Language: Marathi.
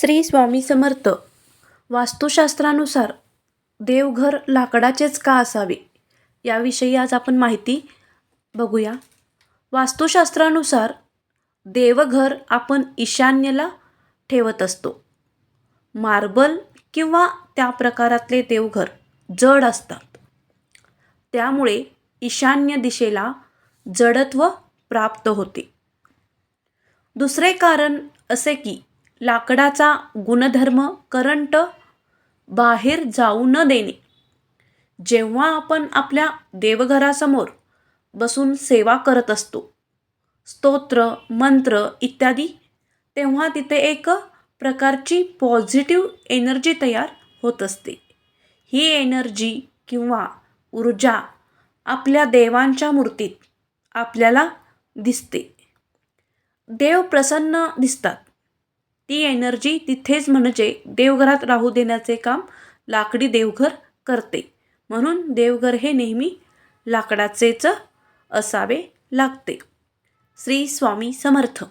श्री स्वामी समर्थ. वास्तुशास्त्रानुसार देवघर लाकडाचेच का असावे? याविषयी आज आपण माहिती बघूया. वास्तुशास्त्रानुसार देवघर आपण ईशान्येला ठेवत असतो. मार्बल किंवा त्या प्रकारातले देवघर जड असतात. त्यामुळे ईशान्य दिशेला जडत्व प्राप्त होते. दुसरे कारण असे की लाकडाचा गुणधर्म करंट बाहेर जाऊ न देणे. जेव्हा आपण आपल्या देवघरासमोर बसून सेवा करत असतो स्तोत्र मंत्र इत्यादी तेव्हा तिथे एक प्रकारची पॉझिटिव्ह एनर्जी तयार होत असते. ही एनर्जी किंवा ऊर्जा आपल्या देवांच्या मूर्तीत आपल्याला दिसते. देव प्रसन्न दिसतात. ती एनर्जी तिथेच म्हणजे देवघरात राहू देण्याचे काम लाकडी देवघर करते. म्हणून देवघर हे नेहमी लाकडाचेच असावे लागते. श्री स्वामी समर्थ.